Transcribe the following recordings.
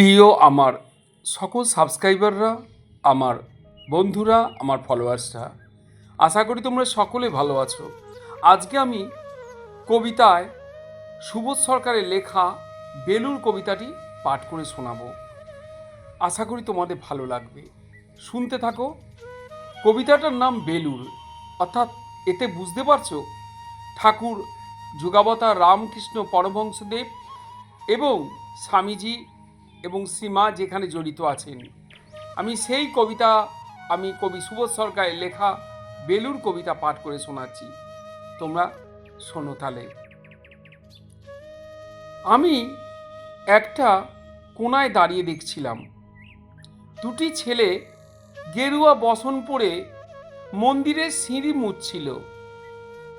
প্রিয় আমার সকল সাবস্ক্রাইবাররা, আমার বন্ধুরা, আমার ফলোয়ার্সরা, আশা করি তোমরা সকলে ভালো আছো। আজকে আমি কবিতায় সুবোধ সরকারের লেখা বেলুর কবিতাটি পাঠ করে শোনাবো। আশা করি তোমাদের ভালো লাগবে। শুনতে থাকো। কবিতাটার নাম বেলুর অর্থাৎ এতে বুঝতে পারছ, ঠাকুর, যুগাবতার রামকৃষ্ণ পরমহংসদেব এবং স্বামীজি এবং শ্রীমা যেখানে জড়িত আছেন। আমি সেই কবিতা আমি কবি সুবোধ সরকারের লেখা বেলুর কবিতা পাঠ করে শোনাচ্ছি। তোমরা শোনো তাহলে। আমি একটা কোনায় দাঁড়িয়ে দেখছিলাম। দুটি ছেলে গেরুয়া বসন পরে মন্দিরের সিঁড়ি মুছছিল।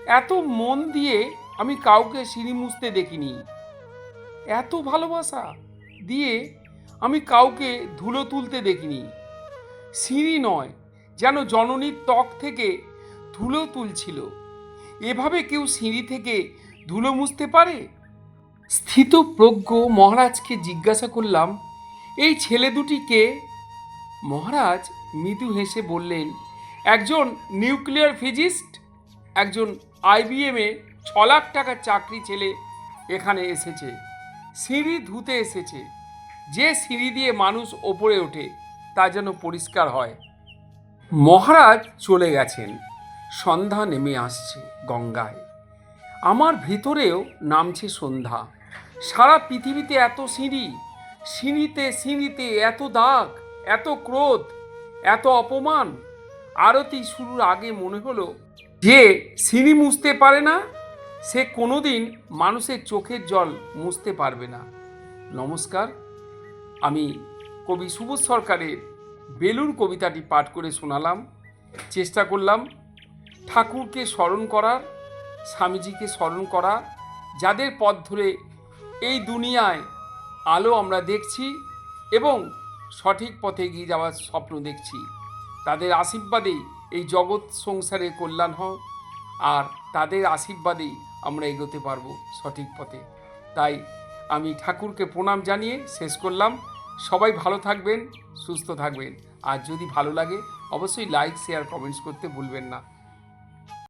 এত মন দিয়ে আমি কাউকে সিঁড়ি মুছতে দেখিনি। এত ভালোবাসা! দিয়ে আমি কাউকে ধুলো তুলতে দেখিনি। সিঁড়ি নয়, যেন জননীর ত্বক থেকে ধুলো তুলছিল। এভাবে কেউ সিঁড়ি থেকে ধুলো মুছতে পারে? স্থিতপ্রজ্ঞ মহারাজকে জিজ্ঞাসা করলাম, এই ছেলে দুটিকে মহারাজ মৃদু হেসে বললেন, একজন নিউক্লিয়ার ফিজিস্ট, একজন আইবিএমে ছ লাখ টাকার চাকরি ছেলে এখানে এসেছে। সিঁড়ি ধুতে এসেছে। যে সিঁড়ি দিয়ে মানুষ ওপরে ওঠে, তা যেন পরিষ্কার হয়। মহারাজ চলে গেছেন। সন্ধ্যা নেমে আসছে গঙ্গায়। আমার ভিতরেও নামছে সন্ধ্যা। সারা পৃথিবীতে এত সিঁড়ি, সিঁড়িতে সিঁড়িতে এত দাগ, এত ক্রোধ, এত অপমান। আরতি শুরুর আগে মনে হলো, যে সিঁড়ি মুছতে পারে না, সে কোনোদিন মানুষের চোখের জল মুছতে পারবে না। নমস্কার। আমি কবি সুবোধ সরকারের বেলুর কবিতাটি পাঠ করে শোনালাম, চেষ্টা করলাম ঠাকুরকে স্মরণ করার, স্বামীজিকে স্মরণ করা, যাদের পথ ধরে এই দুনিয়ায় আলো আমরা দেখছি এবং সঠিক পথে এগিয়ে যাওয়ার স্বপ্ন দেখছি। তাদের আশীর্বাদেই এই জগৎ সংসারে কল্যাণ হোক, আর তাদের আশীর্বাদেই আমরা এগোতে পারব সঠিক পথে। তাই আমি ঠাকুরকে প্রণাম জানিয়ে শেষ করলাম। সবাই ভালো থাকবেন, সুস্থ থাকবেন। আর যদি ভালো লাগে, অবশ্যই লাইক শেয়ার কমেন্টস করতে ভুলবেন না।